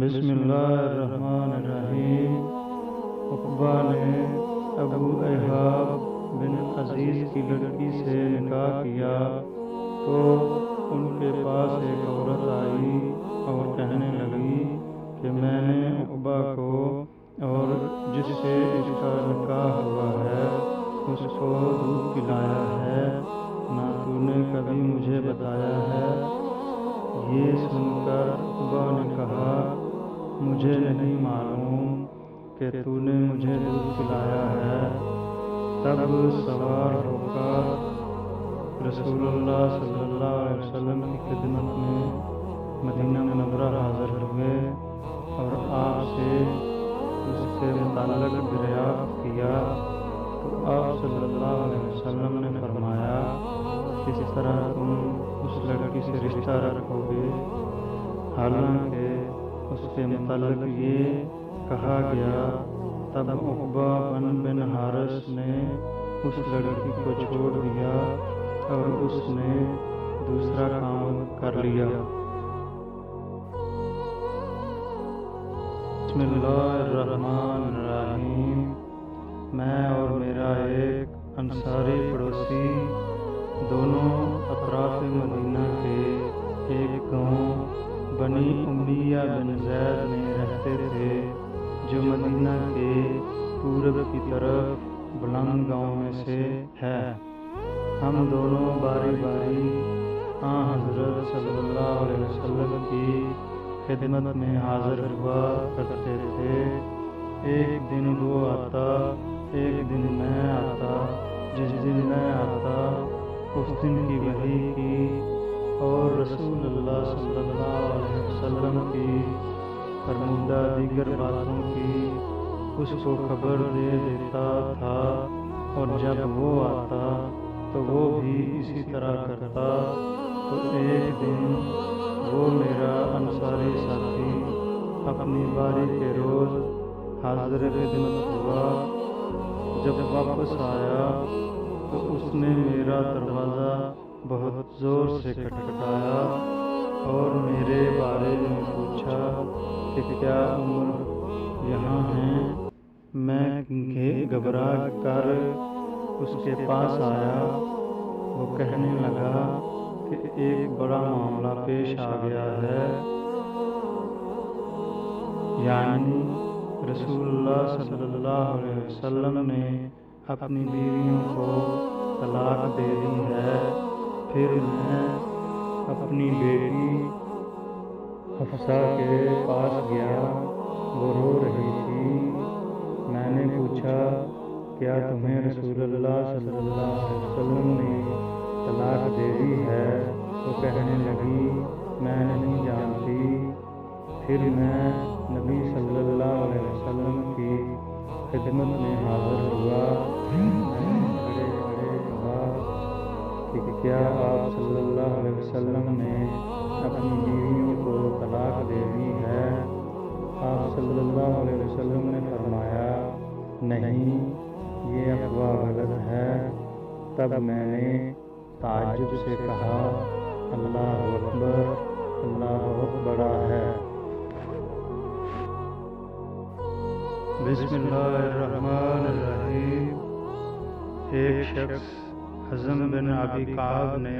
بسم اللہ الرحمن الرحیم۔ اقبا نے ابو احاب بن عزیز کی لڑکی سے نکاح کیا تو ان کے پاس ایک عورت آئی اور کہنے لگی کہ میں نے اقبا کو اور جس سے اس کا مجھے نہیں معلوم کہ تو نے مجھے دودھ پلایا ہے۔ تب سوار ہو کر رسول اللہ صلی اللہ علیہ وسلم کی خدمت میں مدینہ منورہ حاضر ہوئے اور آپ سے اس کے متعلق دریافت کیا تو آپ صلی اللہ علیہ وسلم نے فرمایا، کس طرح تم اس لڑکی سے رشتہ رکھو گے؟ حالانکہ اس کے متعلق یہ کہا گیا تب اقبا بن بن حارث نے اس لڑکی کو چھوڑ دیا اور اس نے دوسرا کام کر لیا بسم اللہ الرحمن الرحیم بنی امیہ بن زید میں رہتے تھے جو مدینہ کے پورب کی طرف بلند گاؤں میں سے ہے ہم دونوں باری باری آن حضرت صلی اللہ علیہ وسلم کی خدمت میں حاضر ہوا کرتے تھے ایک دن وہ آتا ایک دن میں آتا جس دن میں آتا اس دن کی وحی کی اور رسول اللہ صلی اللہ علیہ وسلم کی فرمودہ دیگر باتوں کی اس کو خبر دے دیتا تھا اور جب وہ آتا تو وہ بھی اسی طرح کرتا تو ایک دن وہ میرا انصاری ساتھی اپنی باری کے روز حاضر خدمت ہوا جب واپس آیا تو اس نے میرا دروازہ بہت زور سے کھٹکھٹایا اور میں کہ کیا عمر یہاں ہیں؟ میں گھبرا کر اس کے پاس آیا۔ وہ کہنے لگا کہ ایک بڑا معاملہ پیش آ گیا ہے۔ یعنی رسول اللہ صلی اللہ علیہ وسلم نے اپنی بیویوں کو طلاق دے دی ہے۔ پھر میں اپنی بیٹی حفصہ کے پاس گیا وہ رو رہی تھی۔ میں نے پوچھا، کیا تمہیں رسول اللہ صلی اللہ علیہ وسلم نے طلاق دے دی ہے؟ تو کہنے لگی، میں نہیں جانتی۔ پھر میں نبی صلی اللہ علیہ وسلم کی خدمت میں حاضر ہوا۔ کھڑے کھڑے کہا، کہ کیا آپ صلی اللہ علیہ وسلم نے تب میں نے تعجب سے کہا، اللہ اکبر، اللہ بہت بڑا ہے. بسم اللہ الرحمن الرحیم۔ ایک شخص حزم بن ابی کعب نے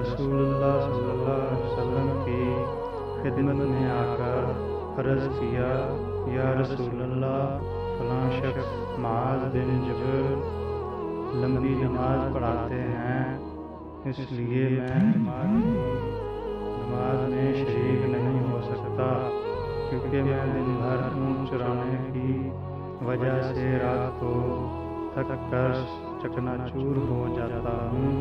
رسول اللہ صلی اللہ علیہ وسلم کی خدمت میں آ کر عرض کیا، یا رسول اللہ فلاں شخص معاذ بن جبل لمبی نماز پڑھاتے ہیں، اس لیے میں نماز میں شریک نہیں ہو سکتا، کیونکہ میں دن بھر اون چرانے کی وجہ سے رات کو تھک کر چکنا چور ہو جاتا ہوں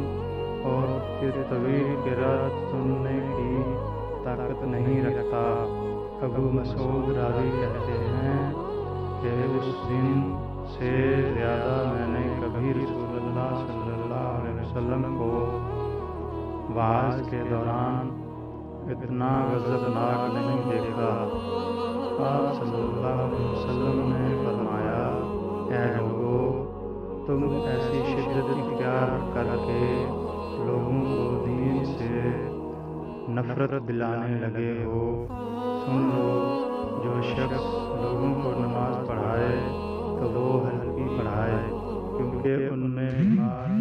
اور پھر طویل کے رات سننے کی طاقت نہیں رکھتا۔ ابو مسعود راضی کہتے ہیں کہ اس دن سے زیادہ میں نے وسلم کو بعض کے دوران اتنا غضبناک نہیں دیکھا آپ صلی اللہ علیہ وسلم نے فرمایا اے لوگو تم ایسی شدت اختیار کر کے لوگوں کو دین سے نفرت دلانے لگے ہو سن لو جو شخص لوگوں کو نماز پڑھائے تو وہ ہلکی پڑھائے کیونکہ ان میں بیمار